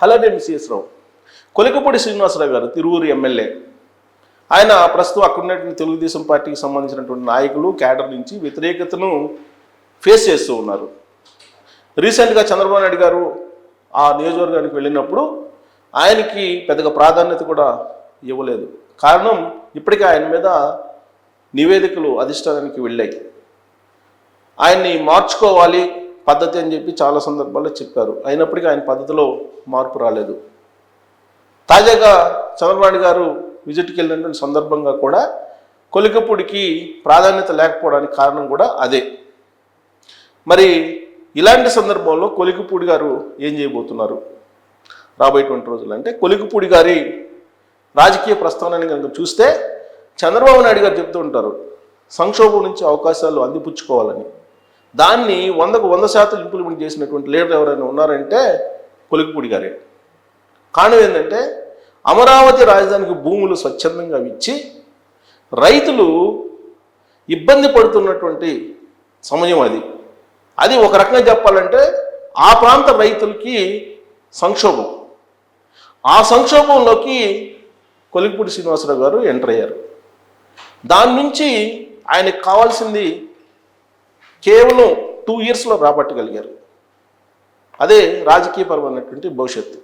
Hello నేను CS రావు. కొలికపూడి శ్రీనివాసరావు గారు Tiruvuru MLA. ఆయన ప్రస్తుతం అక్కడ ఉన్నటువంటి తెలుగుదేశం పార్టీకి సంబంధించినటువంటి నాయకులు క్యాడర్ నుంచి వ్యతిరేకతను ఫేస్ చేస్తూ ఉన్నారు. రీసెంట్గా చంద్రబాబు నాయుడు గారు ఆ నియోజకవర్గానికి వెళ్ళినప్పుడు ఆయనకి పెద్దగా ప్రాధాన్యత కూడా ఇవ్వలేదు. కారణం ఇప్పటికే ఆయన మీద నివేదికలు అధిష్టానానికి వెళ్ళాయి. ఆయన్ని మార్చుకోవాలి పద్ధతి అని చెప్పి చాలా సందర్భాల్లో చెప్పారు. అయినప్పటికీ ఆయన పద్ధతిలో మార్పు రాలేదు. తాజాగా చంద్రబాబు గారు విజిట్కి వెళ్ళినటువంటి సందర్భంగా కూడా కొలికపూడికి ప్రాధాన్యత లేకపోవడానికి కారణం కూడా అదే. మరి ఇలాంటి సందర్భంలో కొలికపూడి గారు ఏం చేయబోతున్నారు? రాబోయేటువంటి రోజులు అంటే కొలికపూడి గారి రాజకీయ ప్రస్థానాన్ని కనుక చూస్తే చంద్రబాబు నాయుడు గారు చెప్తూ ఉంటారు సంక్షోభం నుంచి అవకాశాలు అందిపుచ్చుకోవాలని. దాన్ని వందకు వంద శాతం ఇంప్లిమెంట్ చేసినటువంటి లీడర్ ఎవరైనా ఉన్నారంటే కొలికిపూడి గారే. కారణం ఏంటంటే అమరావతి రాజధానికి భూములు స్వచ్ఛందంగా ఇచ్చి రైతులు ఇబ్బంది పడుతున్నటువంటి సమయం అది. అది ఒక రకంగా చెప్పాలంటే ఆ ప్రాంత రైతులకి సంక్షోభం. ఆ సంక్షోభంలోకి కొలికపూడి శ్రీనివాసరావు గారు ఎంటర్ అయ్యారు. దాని నుంచి ఆయనకు కావాల్సింది కేవలం టూ ఇయర్స్లో రాబట్టగలిగారు. అదే రాజకీయపరమైనటువంటి భవిష్యత్తు.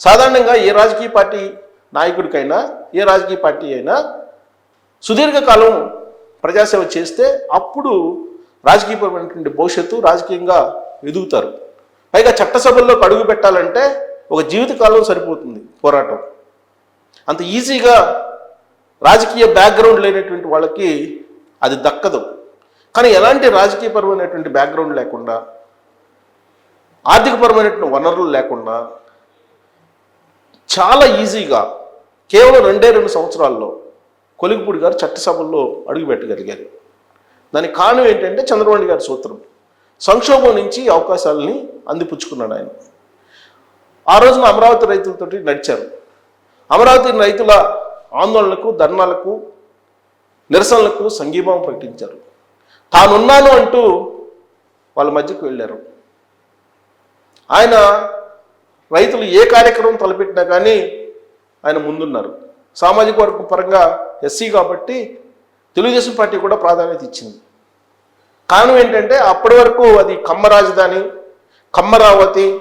సాధారణంగా ఏ రాజకీయ పార్టీ నాయకుడికైనా ఏ రాజకీయ పార్టీ అయినా సుదీర్ఘకాలం ప్రజాసేవ చేస్తే అప్పుడు రాజకీయపరమైనటువంటి భవిష్యత్తు రాజకీయంగా ఎదుగుతారు. పైగా చట్టసభల్లోకి అడుగు పెట్టాలంటే ఒక జీవితకాలం సరిపోతుంది పోరాటం. అంత ఈజీగా రాజకీయ బ్యాక్గ్రౌండ్ లేనటువంటి వాళ్ళకి అది దక్కదు. కానీ ఎలాంటి రాజకీయపరమైనటువంటి బ్యాక్గ్రౌండ్ లేకుండా ఆర్థికపరమైనటువంటి వనరులు లేకుండా చాలా ఈజీగా కేవలం రెండే రెండు సంవత్సరాల్లో కొలిగిపూడి గారు చట్టసభల్లో అడుగుపెట్టగలిగారు దానికి కారణం ఏంటంటే చంద్రబాబు గారి సూత్రం. సంక్షోభం నుంచి అవకాశాలని అందిపుచ్చుకున్నాడు ఆయన. ఆ రోజున అమరావతి రైతులతో నడిచారు. అమరావతి రైతుల ఆందోళనలకు ధర్నాలకు నిరసనలకు సంఘీభావం ప్రకటించారు. తానున్నాను అంటూ వాళ్ళ మధ్యకు వెళ్ళారు. ఆయన రైతులు ఏ కార్యక్రమం తలపెట్టినా కానీ ఆయన ముందున్నారు. సామాజిక వర్గ పరంగా ఎస్సీ కాబట్టి తెలుగుదేశం పార్టీ కూడా ప్రాధాన్యత ఇచ్చింది. కారణం ఏంటంటే అప్పటి వరకు అది కమ్మ రాజధాని కమ్మరావతి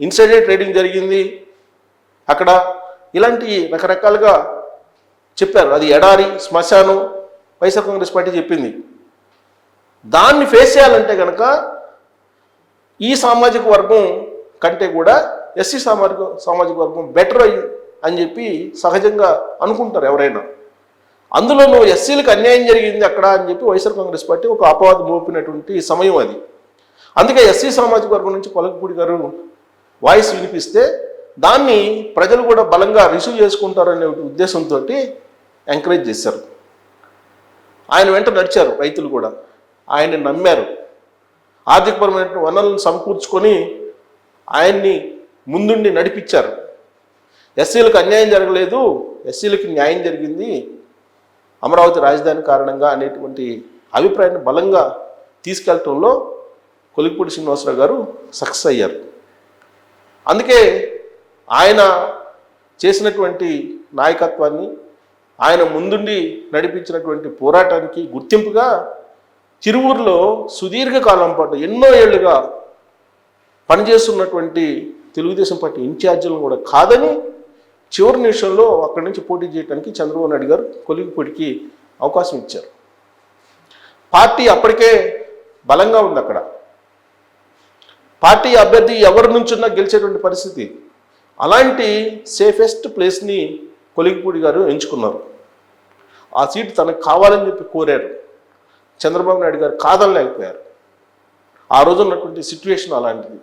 ఇన్సైడెడ్ ట్రేడింగ్ జరిగింది. అక్కడ ఇలాంటి రకరకాలుగా చెప్పారు. అది ఎడారి శ్మశానం వైఎస్ఆర్ కాంగ్రెస్ పార్టీ చెప్పింది. దాన్ని ఫేస్ చేయాలంటే కనుక ఈ సామాజిక వర్గం కంటే కూడా ఎస్సీ సామాజిక సామాజిక వర్గం బెటర్ అయ్యి అని చెప్పి సహజంగా అనుకుంటారు ఎవరైనా. అందులో నువ్వు ఎస్సీలకు అన్యాయం జరిగింది అక్కడ అని చెప్పి వైఎస్ఆర్ కాంగ్రెస్ పార్టీ ఒక అపవాదం మోపినటువంటి సమయం అది. అందుకే ఎస్సీ సామాజిక వర్గం నుంచి కొలకపూడి గారు వాయిస్ వినిపిస్తే దాన్ని ప్రజలు కూడా బలంగా రిసీవ్ చేసుకుంటారనే ఉద్దేశంతో ఎంకరేజ్ చేశారు. ఆయన వెంట నడిచారు రైతులు కూడా. ఆయన నమ్మారు. ఆర్థికపరమైన వనరులను సమకూర్చుకొని ఆయన్ని ముందుండి నడిపించారు. ఎస్సీలకు అన్యాయం జరగలేదు. ఎస్సీలకు న్యాయం జరిగింది. అమరావతి రాజధాని కారణంగా అనేటువంటి అభిప్రాయాన్ని బలంగా తీసుకెళ్ళటంలో కొలిగిపూడి శ్రీనివాసరావు గారు సక్సెస్ అయ్యారు. అందుకే ఆయన చేసినటువంటి నాయకత్వాన్ని ఆయన ముందుండి నడిపించినటువంటి పోరాటానికి గుర్తింపుగా తిరువూరులో సుదీర్ఘకాలం పాటు ఎన్నో ఏళ్ళుగా పనిచేస్తున్నటువంటి తెలుగుదేశం పార్టీ ఇన్ఛార్జీలను కూడా కాదని చివరి నిమిషంలో అక్కడి నుంచి పోటీ చేయడానికి చంద్రబాబు నాయుడు గారు కొలిగిపూడికి అవకాశం ఇచ్చారు. పార్టీ అప్పటికే బలంగా ఉంది అక్కడ. పార్టీ అభ్యర్థి ఎవరి నుంచున్నా గెలిచేటువంటి పరిస్థితి. అలాంటి సేఫెస్ట్ ప్లేస్ని కొలిగిపూడి గారు ఎంచుకున్నారు. ఆ సీటు తనకు కావాలని చెప్పి కోరారు. చంద్రబాబు నాయుడు గారు కాదనలేకపోయారు. ఆ రోజు ఉన్నటువంటి సిచ్యువేషన్ అలాంటిది.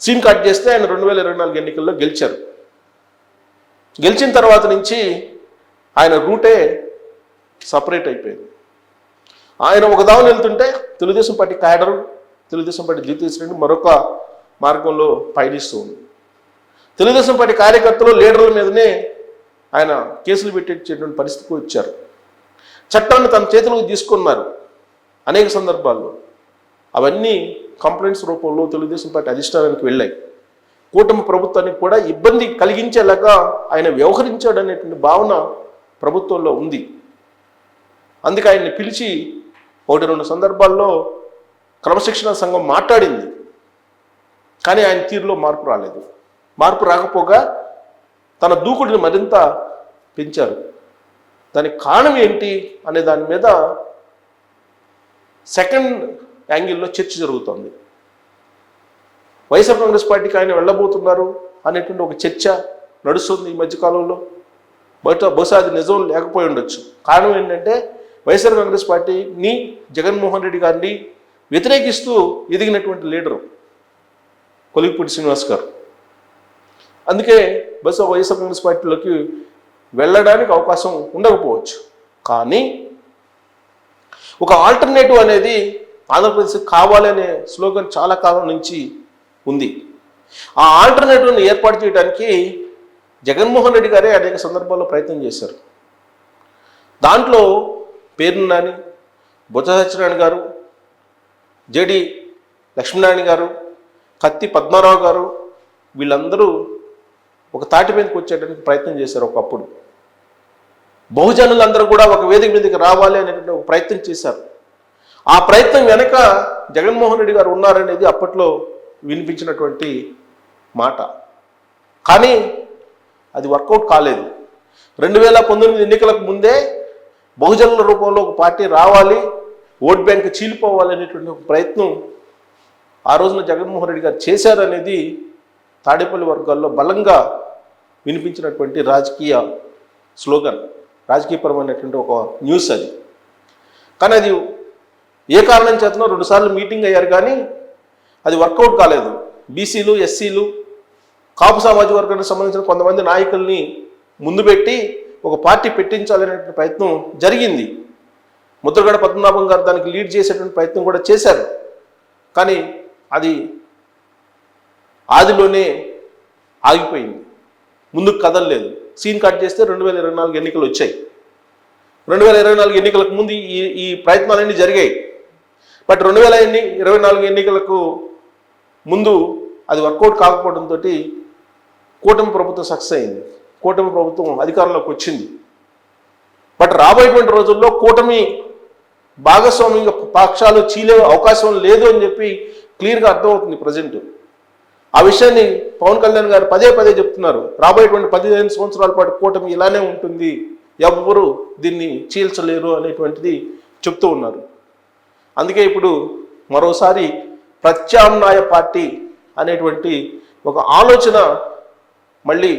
సీన్ కట్ చేస్తే ఆయన రెండు వేల ఇరవై నాలుగు ఎన్నికల్లో గెలిచారు. గెలిచిన తర్వాత నుంచి ఆయన రూటే సపరేట్ అయిపోయింది. ఆయన ఒక దావన వెళ్తుంటే Telugu Desam Party cadre Telugu Desam party ద్వితీయ మరొక మార్గంలో పయనిస్తూ ఉంది. తెలుగుదేశం పార్టీ కార్యకర్తలు లీడర్ల మీదనే ఆయన కేసులు పెట్టేటువంటి పరిస్థితికి వచ్చారు. చట్టాన్ని తన చేతులకు తీసుకున్నారు అనేక సందర్భాల్లో. అవన్నీ కంప్లైంట్స్ రూపంలో తెలుగుదేశం పార్టీ అధిష్టానానికి వెళ్ళాయి. కూటమి ప్రభుత్వానికి కూడా ఇబ్బంది కలిగించేలాగా ఆయన వ్యవహరించాడు అనేటువంటి భావన ప్రభుత్వంలో ఉంది. అందుకే ఆయన్ని పిలిచి ఒకటి రెండు సందర్భాల్లో క్రమశిక్షణ సంఘం మాట్లాడింది. కానీ ఆయన తీరులో మార్పు రాలేదు. మార్పు రాకపోగా తన దూకుడిని మరింత పెంచారు. దానికి కారణం ఏంటి అనే దాని మీద సెకండ్ యాంగిల్లో చర్చ జరుగుతోంది. వైఎస్ఆర్ కాంగ్రెస్ పార్టీకి ఆయన వెళ్ళబోతున్నారు అనేటువంటి ఒక చర్చ నడుస్తుంది ఈ మధ్యకాలంలో. బట్ బహుశా అది నిజం లేకపోయి ఉండొచ్చు. కారణం ఏంటంటే వైఎస్ఆర్ కాంగ్రెస్ పార్టీని జగన్మోహన్ రెడ్డి గారిని వ్యతిరేకిస్తూ ఎదిగినటువంటి లీడరు కొలిగిపూడి శ్రీనివాస్ గారు. అందుకే బహుశా వైఎస్ఆర్ కాంగ్రెస్ పార్టీలోకి వెళ్ళడానికి అవకాశం ఉండకపోవచ్చు. కానీ ఒక ఆల్టర్నేటివ్ అనేది ఆంధ్రప్రదేశ్ కావాలనే స్లోగన్ చాలా కాలం నుంచి ఉంది. ఆ ఆల్టర్నేటివ్ని ఏర్పాటు చేయడానికి జగన్మోహన్ రెడ్డి గారే అనేక సందర్భాల్లో ప్రయత్నం చేశారు. దాంట్లో పేరు నాని బొత్స సత్యనారాయణ గారు జడి లక్ష్మీనారాయణ గారు కత్తి పద్మారావు గారు వీళ్ళందరూ ఒక తాటి మీదకి వచ్చేయడానికి ప్రయత్నం చేశారు ఒకప్పుడు. బహుజనులందరూ కూడా ఒక వేదిక మీదకి రావాలి అనేటువంటి ఒక ప్రయత్నం చేశారు. ఆ ప్రయత్నం వెనక జగన్మోహన్ రెడ్డి గారు ఉన్నారనేది అప్పట్లో వినిపించినటువంటి మాట. కానీ అది వర్కౌట్ కాలేదు. రెండు వేల పంతొమ్మిది ఎన్నికలకు ముందే బహుజనుల రూపంలో ఒక పార్టీ రావాలి ఓట్ బ్యాంక్ చీలిపోవాలి అనేటువంటి ఒక ప్రయత్నం ఆ రోజున జగన్మోహన్ రెడ్డి గారు చేశారనేది తాడేపల్లి వర్గాల్లో బలంగా వినిపించినటువంటి రాజకీయ స్లోగన్. రాజకీయపరమైనటువంటి ఒక న్యూస్ అది. కానీ అది ఏ కారణం చేతనో రెండుసార్లు మీటింగ్ అయ్యారు కానీ అది వర్కౌట్ కాలేదు. బీసీలు ఎస్సీలు కాపు సామాజిక వర్గానికి సంబంధించిన కొంతమంది నాయకుల్ని ముందు పెట్టి ఒక పార్టీ పెట్టించాలనేటువంటి ప్రయత్నం జరిగింది. ముద్రగడ పద్మనాభం గారు దానికి లీడ్ చేసేటువంటి ప్రయత్నం కూడా చేశారు. కానీ అది ఆదిలోనే ఆగిపోయింది. ముందుకు కదలలేదు. సీన్ కట్ చేస్తే రెండు వేల ఇరవై నాలుగు ఎన్నికలు వచ్చాయి. రెండు వేల ఇరవై నాలుగు ఎన్నికలకు ముందు ఈ ఈ ప్రయత్నాలన్నీ జరిగాయి. బట్ రెండు వేల ఎన్ని ఇరవై నాలుగు ఎన్నికలకు ముందు అది వర్కౌట్ కాకపోవడంతో కూటమి ప్రభుత్వం సక్సెస్ అయింది. కూటమి ప్రభుత్వం అధికారంలోకి వచ్చింది. బట్ రాబోయేటువంటి రోజుల్లో కూటమి భాగస్వామ్య పక్షాలు చీలే అవకాశం లేదు అని చెప్పి క్లియర్గా అర్థమవుతుంది ప్రజెంట్. ఆ విషయాన్ని పవన్ కళ్యాణ్ గారు పదే పదే చెప్తున్నారు. రాబోయేటువంటి పదిహేను సంవత్సరాల పాటు కూటమి ఇలానే ఉంటుంది. ఎవ్వరు దీన్ని చీల్చలేరు అనేటువంటిది చెప్తూ ఉన్నారు. అందుకే ఇప్పుడు మరోసారి ప్రత్యామ్నాయ పార్టీ అనేటువంటి ఒక ఆలోచన మళ్ళీ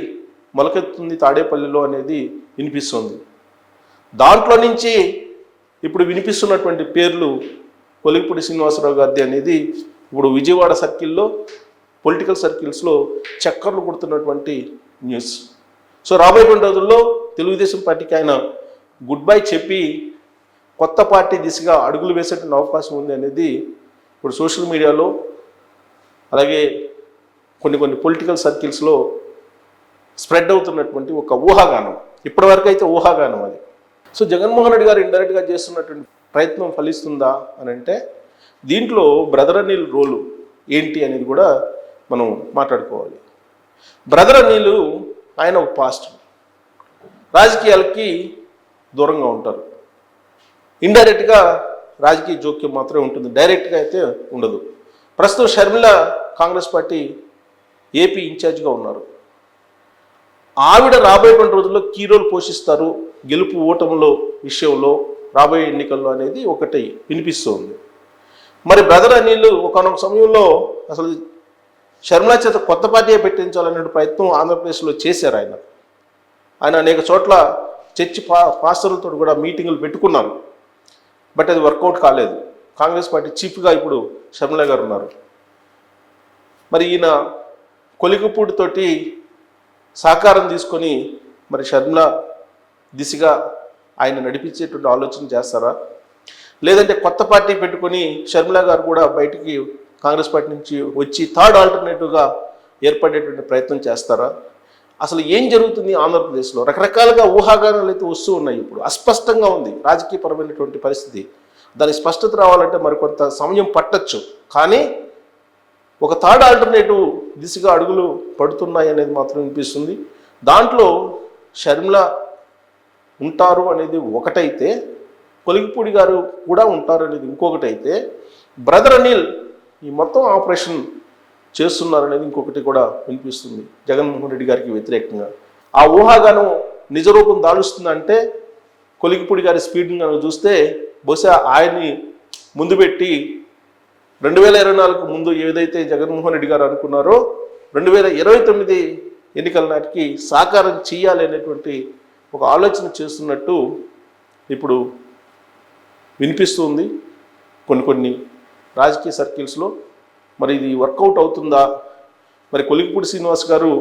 మొలకెత్తుంది తాడేపల్లిలో అనేది వినిపిస్తుంది. దాంట్లో నుంచి ఇప్పుడు వినిపిస్తున్నటువంటి పేర్లు కొలిగిపూడి శ్రీనివాసరావు గారిది అనేది ఇప్పుడు విజయవాడ సర్కిల్లో పొలిటికల్ సర్కిల్స్లో చక్కర్లు కొడుతున్నటువంటి న్యూస్. సో రాబోయేటువంటి రోజుల్లో తెలుగుదేశం పార్టీకి ఆయన గుడ్ బై చెప్పి కొత్త పార్టీ దిశగా అడుగులు వేసేటువంటి అవకాశం ఉంది అనేది ఇప్పుడు సోషల్ మీడియాలో అలాగే కొన్ని కొన్ని పొలిటికల్ సర్కిల్స్లో స్ప్రెడ్ అవుతున్నటువంటి ఒక ఊహాగానం. ఇప్పటివరకు అయితే ఊహాగానం అది. సో జగన్మోహన్ రెడ్డి గారు ఇండైరెక్ట్గా చేస్తున్నటువంటి ప్రయత్నం ఫలిస్తుందా అని అంటే దీంట్లో బ్రదర్ అనిల్ రోలు ఏంటి అనేది కూడా మనం మాట్లాడుకోవాలి. బ్రదర్ అనిల్ ఆయన ఒక పాస్టర్. రాజకీయాలకి దూరంగా ఉంటారు. ఇండైరెక్ట్గా రాజకీయ జోక్యం మాత్రమే ఉంటుంది. డైరెక్ట్గా అయితే ఉండదు. ప్రస్తుతం షర్మిల కాంగ్రెస్ పార్టీ ఏపీ ఇన్ఛార్జ్గా ఉన్నారు. ఆవిడ రాబోయేటువంటి రోజుల్లో కీ రోల్ పోషిస్తారు. గెలుపు ఓటములో విషయంలో రాబోయే ఎన్నికల్లో అనేది ఒకటి వినిపిస్తుంది. మరి బ్రదర్ అనిల్ ఒకనొక సమయంలో అసలు షర్మిల చేత కొత్త పార్టీ పెట్టించాలనే ప్రయత్నం ఆంధ్రప్రదేశ్లో చేశారు ఆయన. ఆయన అనేక చోట్ల చర్చి పా పాస్టర్లతో కూడా మీటింగులు పెట్టుకున్నారు. బట్ అది వర్కౌట్ కాలేదు. కాంగ్రెస్ పార్టీ చీఫ్గా ఇప్పుడు షర్మిల గారు ఉన్నారు. మరి ఈయన కొలికపూడితోటి సహకారం తీసుకొని మరి షర్మిల దిశగా ఆయన నడిపించేటువంటి ఆలోచన చేస్తారా? లేదంటే కొత్త పార్టీ పెట్టుకొని షర్మిల గారు కూడా బయటికి కాంగ్రెస్ పార్టీ నుంచి వచ్చి థర్డ్ ఆల్టర్నేటివ్గా ఏర్పడేటువంటి ప్రయత్నం చేస్తారా? అసలు ఏం జరుగుతుంది ఆంధ్రప్రదేశ్లో? రకరకాలుగా ఊహాగానాలు అయితే వస్తూ ఉన్నాయి ఇప్పుడు. అస్పష్టంగా ఉంది. రాజకీయపరమైనటువంటి పరిస్థితి. దాని స్పష్టత రావాలంటే మరికొంత సమయం పట్టచ్చు. కానీ ఒక థర్డ్ ఆల్టర్నేటివ్ దిశగా అడుగులు పడుతున్నాయి అనేది మాత్రం వినిపిస్తుంది. దాంట్లో షర్మిల ఉంటారు అనేది ఒకటైతే కొలిగిపూడి గారు కూడా ఉంటారు అనేది ఇంకొకటైతే బ్రదర్ అనిల్ ఈ మొత్తం ఆపరేషన్ చేస్తున్నారు అనేది ఇంకొకటి కూడా వినిపిస్తుంది. జగన్మోహన్ రెడ్డి గారికి వ్యతిరేకంగా. ఆ ఊహాగానం నిజరూపం దాలుస్తుందంటే కొలిగిపూడి గారి స్పీడ్ని కనుక చూస్తే బహుశా ఆయన్ని ముందు పెట్టి రెండు వేల ఇరవై నాలుగు ముందు ఏదైతే జగన్మోహన్ రెడ్డి గారు అనుకున్నారో రెండు వేల ఇరవై తొమ్మిది ఎన్నికల నాటికి సాకారం చేయాలి అనేటువంటి ఒక ఆలోచన చేస్తున్నట్టు ఇప్పుడు వినిపిస్తుంది కొన్ని కొన్ని రాజకీయ సర్కిల్స్లో మరి ఇది వర్కౌట్ అవుతుందా? మరి కొలిగిపూడి శ్రీనివాస్ గారు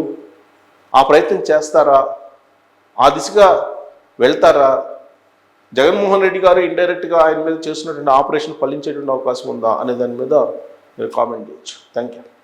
ఆ ప్రయత్నం చేస్తారా? ఆ దిశగా వెళ్తారా? జగన్మోహన్ రెడ్డి గారు ఇండైరెక్ట్గా ఆయన మీద చేస్తున్నటువంటి ఆపరేషన్ ఫలించేటువంటి అవకాశం ఉందా? అనే దాని మీద మీరు కామెంట్ చేయొచ్చు. Thank you